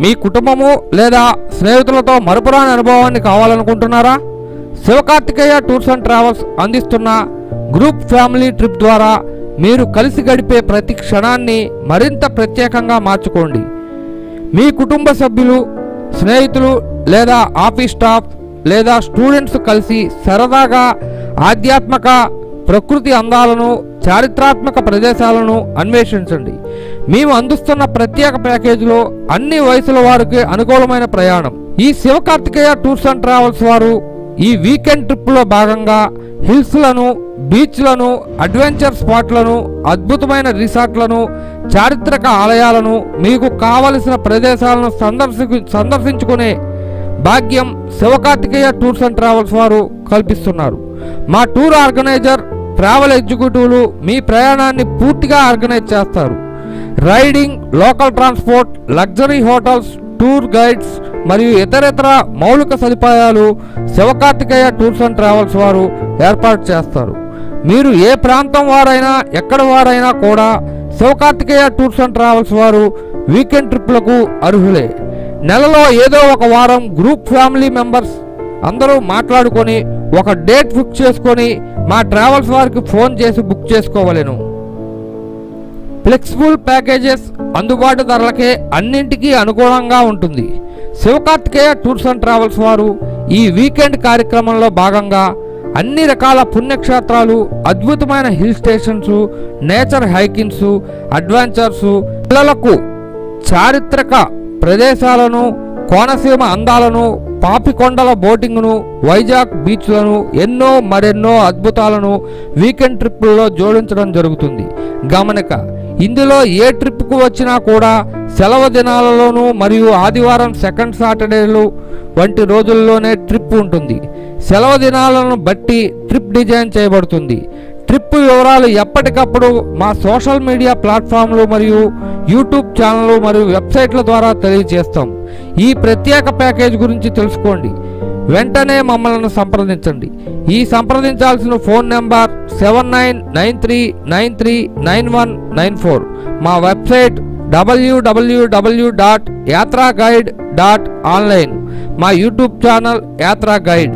మీ కుటుంబము లేదా స్నేహితులతో మరుపురాని అనుభవాన్ని కావాలనుకుంటున్నారా? శివకార్తికేయ టూర్స్ అండ్ ట్రావెల్స్ అందిస్తున్న గ్రూప్ ఫ్యామిలీ ట్రిప్ ద్వారా మీరు కలిసి గడిపే ప్రతి క్షణాన్ని మరింత ప్రత్యేకంగా మార్చుకోండి. మీ కుటుంబ సభ్యులు స్నేహితులు లేదా ఆఫీస్ స్టాఫ్ లేదా స్టూడెంట్స్ కలిసి సరదాగా ఆధ్యాత్మిక ప్రకృతి అందాలను చారిత్రాత్మక ప్రదేశాలను అన్వేషించండి. మేము అందిస్తున్న ప్రత్యేక ప్యాకేజీలో అన్ని వయసుల వారికి అనుకూలమైన ప్రయాణం. ఈ శివకార్తికేయ టూర్స్ అండ్ ట్రావెల్స్ వారు ఈ వీకెండ్ ట్రిప్లో భాగంగా హిల్స్లను బీచ్లను అడ్వెంచర్ స్పాట్లను అద్భుతమైన రిసార్ట్లను చారిత్రక ఆలయాలను మీకు కావలసిన ప్రదేశాలను సందర్శి సందర్శించుకునే భాగ్యం శివకార్తికేయ టూర్స్ అండ్ ట్రావెల్స్ వారు కల్పిస్తున్నారు. మా టూర్ ఆర్గనైజర్ ట్రావెల్ ఎగ్జిక్యూటివ్లు మీ ప్రయాణాన్ని పూర్తిగా ఆర్గనైజ్ చేస్తారు. Riding local transport luxury hotels tour guides మరియు ఇతరితర మౌలిక సదుపాయాలు శివకార్తికేయ టూర్స్ అండ్ ట్రావెల్స్ వారు ఏర్పాటు చేస్తారు. మీరు ఏ ప్రాంతం వారైనా ఎక్కడ వారైనా కూడా శివకార్తికేయ టూర్స్ అండ్ ట్రావెల్స్ వారు వీకెండ్ ట్రిప్లకు అర్హులే. నెలలో ఏదో ఒక వారం గ్రూప్ ఫ్యామిలీ మెంబర్స్ అందరూ మాట్లాడుకొని ఒక డేట్ బుక్ చేసుకొని మా ట్రావెల్స్ వారికి ఫోన్ చేసి బుక్ చేసుకోవలెను. ఫ్లెక్సిబుల్ ప్యాకేజెస్ అందుబాటు ధరలకే అన్నింటికీ అనుకూలంగా ఉంటుంది. శివకార్తికేయ టూర్స్ అండ్ ట్రావెల్స్ వారు ఈ వీకెండ్ కార్యక్రమంలో భాగంగా అన్ని రకాల పుణ్యక్షేత్రాలు అద్భుతమైన hill stations nature hikings adventures పిల్లలకు చారిత్రక ప్రదేశాలను కోనసీమ అందాలను పాపికొండల బోటింగ్ను వైజాగ్ బీచ్లను ఎన్నో మరెన్నో అద్భుతాలను వీకెండ్ ట్రిప్పుల్లో జోడించడం జరుగుతుంది. గమనిక ఇందులో ఏ ట్రిప్కు వచ్చినా కూడా సెలవు దినాలలోనూ మరియు ఆదివారం సెకండ్ సాటర్డేలు వంటి రోజుల్లోనే ట్రిప్ ఉంటుంది. సెలవు దినాలను బట్టి ట్రిప్ డిజైన్ చేయబడుతుంది. ట్రిప్ వివరాలు ఎప్పటికప్పుడు మా సోషల్ మీడియా ప్లాట్ఫామ్లు మరియు యూట్యూబ్ ఛానళ్ళు మరియు వెబ్సైట్ల ద్వారా తెలియజేస్తాం. ఈ ప్రత్యేక ప్యాకేజ్ గురించి తెలుసుకోండి. వెంటనే మమ్మల్ని సంప్రదించండి. ఈ సంప్రదించాల్సిన phone number seven nine nine three nine three nine one nine four. మా వెబ్సైట్ డబ్ల్యూడబ్ల్యూడబ్ల్యూ dot Yatra guide dot online. మా యూట్యూబ్ ఛానల్ యాత్రా గైడ్